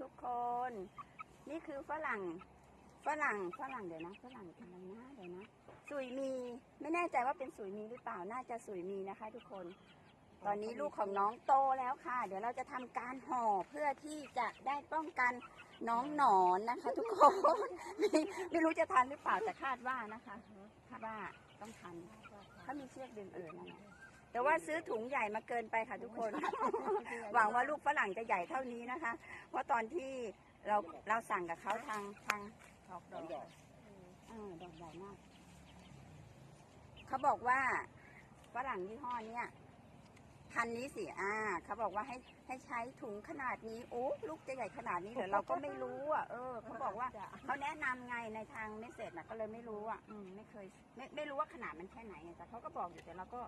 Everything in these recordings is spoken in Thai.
ทุกคน นี่คือฝรั่งฝรั่งฝรั่งเดี๋ยวนะฝรั่งอะไรนะเดี๋ยวนะสุยมีไม่แน่ใจว่าเป็นสุยมีหรือเปล่าน่าจะสุยมีนะคะ ทุกคน ตอนนี้ลูกของน้องโตแล้วค่ะ เดี๋ยวเราจะทำการห่อเพื่อที่จะได้ป้องกันน้องหนอนนะคะ ทุกคนไม่ไม่รู้จะทันหรือเปล่าแต่คาดว่านะคะคาดว่าต้องทันถ้ามีเชือกดึงเออนั่นแหละ แต่ว่าซื้อถุงใหญ่มาเกินไปค่ะทุกคน หวังว่าลูกฝรั่งจะใหญ่เท่านี้นะคะ เพราะตอนที่เราเราสั่งกับเขาทางทางออกดอกดอกใหญ่มาก เขาบอกว่าฝรั่งยี่ห้อเนี้ยพันนี้สิอ่าเขาบอกว่าให้ให้ใช้ถุงขนาดนี้ โอ้ลูกจะใหญ่ขนาดนี้เดี๋ยวเราก็ไม่รู้อะเออเขาบอกว่าเขาแนะนำไงในทางเมสเซจนะก็เลยไม่รู้อะ อืมไม่เคย ไม่ไม่รู้ว่าขนาดมันแค่ไหนไงแต่เขาก็บอกอยู่แต่เราก็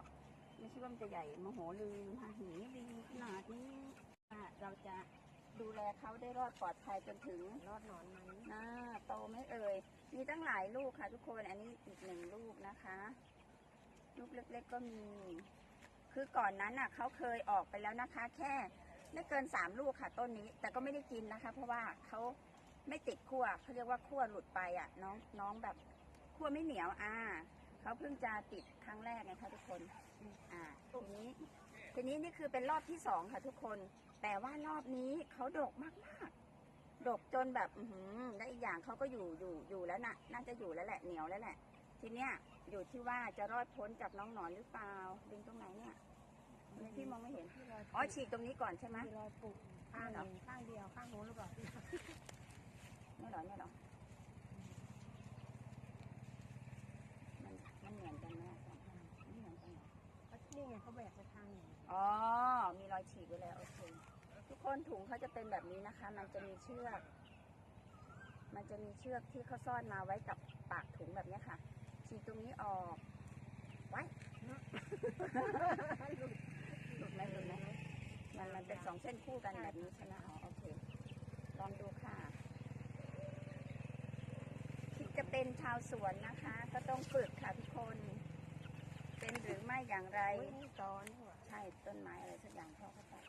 ไม่คิดว่ามันจะใหญ่มโหฬารมาหีดีขนาดนี้อะเราจะดูแลเขาได้รอดปลอดภัยจนถึงรอดหนอนไหมน่าโตไหม่เอ่ย มีตั้งหลายลูกค่ะ ทุกคน อันนี้อีกหนึ่งลูกนะคะ ลูกเล็กๆก็มี คือก่อนนั้นน่ะเขาเคยออกไปแล้วนะคะ แค่ไม่เกินสามลูกค่ะ ต้นนี้ แต่ก็ไม่ได้กินนะคะ เพราะว่าเขาไม่ติดขั้วเขาเรียกว่าขั้วหลุดไปอะ น้องน้องแบบขั้วไม่เหนียวอ่าเขาเพิ่งจะติดครั้งแรกไงคะทุกคน อ่าทีนี้ ทีนี้นี่คือเป็นรอบที่สองค่ะทุกคน แต่ว่ารอบนี้เขาดกมากๆดกจนแบบอือหือและอีกอย่างเขาก็อยู่อยู่อยู่แล้วนะน่าจะอยู่แล้วแหละเหนียวแล้วแหละ ทีเนี้ยอยู่ที่ว่าจะรอดพ้นจากน้องหนอนหรือเปล่าดึงตรงไหนเนี่ยทำไมพี่มองไม่เห็นที่รอยอ๋อฉีกตรงนี้ก่อนใช่ไหมที่รอยปลูกข้างหนึ่งข้างเดียวข้างโน้นหรือเปล่าไม่หรอไม่หรอมันมันเหมือนกันไหมอะไม่เหมือนกันเหรอาแบกไปทางหนึ่งอ๋อ มีรอยฉีกไว้แล้วโอเค ทุกคนถุงเขาจะเป็นแบบนี้นะคะ มันจะมีเชือก มันจะมีเชือกที่เขาซ่อนมาไว้กับปากถุงแบบนี้ค่ะ ฉีกตรงนี้ออก ไว้หลุดหลุดไหมหลุดไหมมันมันเป็นสองเส้นคู่กันแบบนี้ใช่ไหมอ๋อโอเค ลองดูค่ะ คิดจะเป็นชาวสวนนะคะ ก็ต้องฝึกค่ะทุกคน เป็นหรื อไม่อย่างไรโอ้ยนี่ตอนนี่หว่าใช่ต้นไม้อะไรสักอย่างพ่อเขาตัด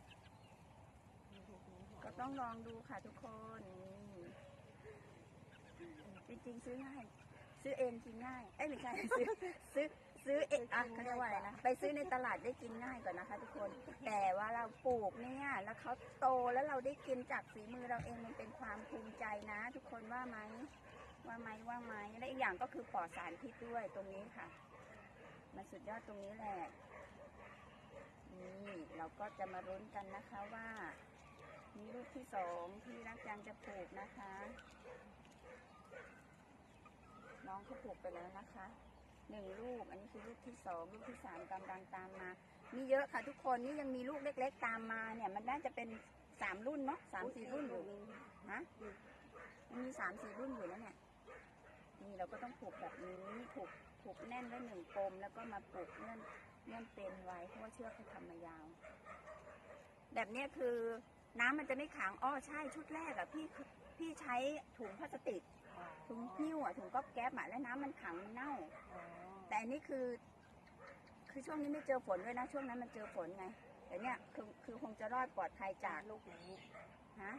ก็ต้องลองดูค่ะทุกคนนี่จริงๆซื้อง่าย ซื้อเองกินง่าย เอ้ยไม่ใช่ซื้อซื้อซื้อเองอะเขาเรียกว่าอะไรนะไปซื้อในตลาดได้กินง่ายกว่านะคะ ทุกคน แต่ว่าเราปลูกเนี่ยแล้วเขาโตแล้วเราได้กินจากฝีมือเราเองมันเป็นความภูมิใจนะ ทุกคนว่าไหมว่าไหมว่าไหมและอีกอย่างก็คือปลอดสารพิษด้วยตรงนี้ค่ะ มันสุดยอดตรงนี้แหละ นี่เราก็จะมารุ้นกันนะคะว่า มีลูกที่สองที่รักจังจะปลูกนะคะ น้องเขาปลูกไปแล้วนะคะหนึ่งลูก อันนี้คือลูกที่สองลูกที่สามกำลังตามมา มีเยอะค่ะทุกคนนี่ยังมีลูกเล็ก ๆ ตามมาเนี่ย มันน่าจะเป็นสามรุ่นเนาะสามสี่รุ่นอยู่ฮะมันมีสามสี่รุ่นอยู่แล้วเนี่ยนี่เราก็ต้องผูกแบบนี้ผูก ผูกแน่นไว้หนึ่งกลมแล้วก็มาผูกเงื่อนเงื่อนเป็นไว้เพราะว่าเชือกเขาทำมายาว แบบเนี้ยคือน้ำมันจะไม่ขังอ้อใช่ชุดแรกอะพี่พี่ใช้ถุงพลาสติกถุงหิ้วอะถุงก๊อบแก๊บอะแล้วน้ำมันขังมันเน่าอ๋อแต่อันนี้คือ คือช่วงนี้ไม่เจอฝนด้วยนะ ช่วงนั้นมันเจอฝนไงแต่เนี้ยคือคือคงจะรอดปลอดภัยจากลูกนี้ฮะ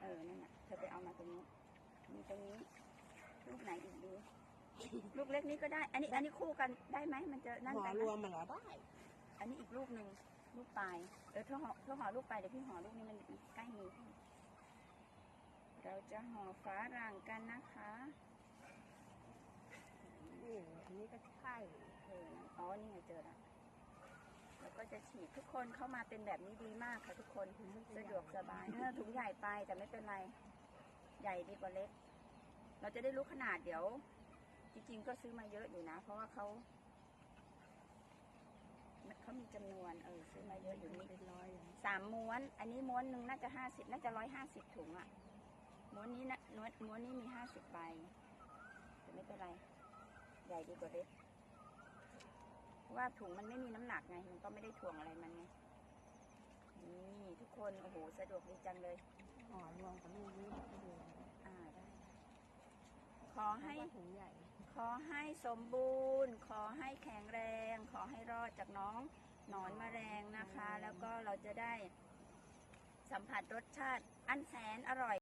เออนั่นน่ะเธอไปเอามาตรงนี้มีตรงนี้ ลูกไหนอีกดี ลูกเล็กนี้ก็ได้ อันนี้อันนี้คู่กันได้ไหมมันจะนั่นหมไปอไหมรวมมันเหรอได้ อันนี้อีกลูกหนึ่งลูกปลายเออเธอห่อเธอห่อลูกปลายเดี๋ยวพี่ห่อลูกนี้มันใกล้มือพี่เราจะห่อฟ้ารังกันนะคะนี่อันนี้ก็ใช่เอออ๋อนี่ไงเจอแล้วแล้วก็จะฉีดทุกคนเข้ามาเป็นแบบนี้ดีมากค่ะทุกคนสะดวกสบายเออถุงใหญ่ไปแต่ไม่เป็นไร ใหญ่ดีกว่าเล็ก เราจะได้รู้ขนาดเดี๋ยว จริงๆก็ซื้อมาเยอะอยู่นะ เพราะว่าเขาเขามีจำนวนเออซื้อมาเยอะอยู่นี่เป็นร้อยอย่างนี้สามม้วน อันนี้ม้วนหนึ่งน่าจะห้าสิบน่าจะร้อยห้าสิบถุงอะม้วนนี้นะม้วนม้วนนี้มีห้าสิบใบแต่ไม่เป็นไร ใหญ่ดีกว่าเล็กเพราะว่าถุงมันไม่มีน้ำหนักไงมันก็ไม่ได้ถ่วงอะไรมันไงนี่ทุกคนโอ้โหสะดวกดีจังเลยห่อรวมกับลูกนี้ก็ดูอ่าได้ขอให้ให้ถุงใหญ่ ขอให้สมบูรณ์ ขอให้แข็งแรง ขอให้รอดจากน้องหนอนแมลงนะคะ แล้วก็เราจะได้สัมผัสรสชาติอันแสนอร่อย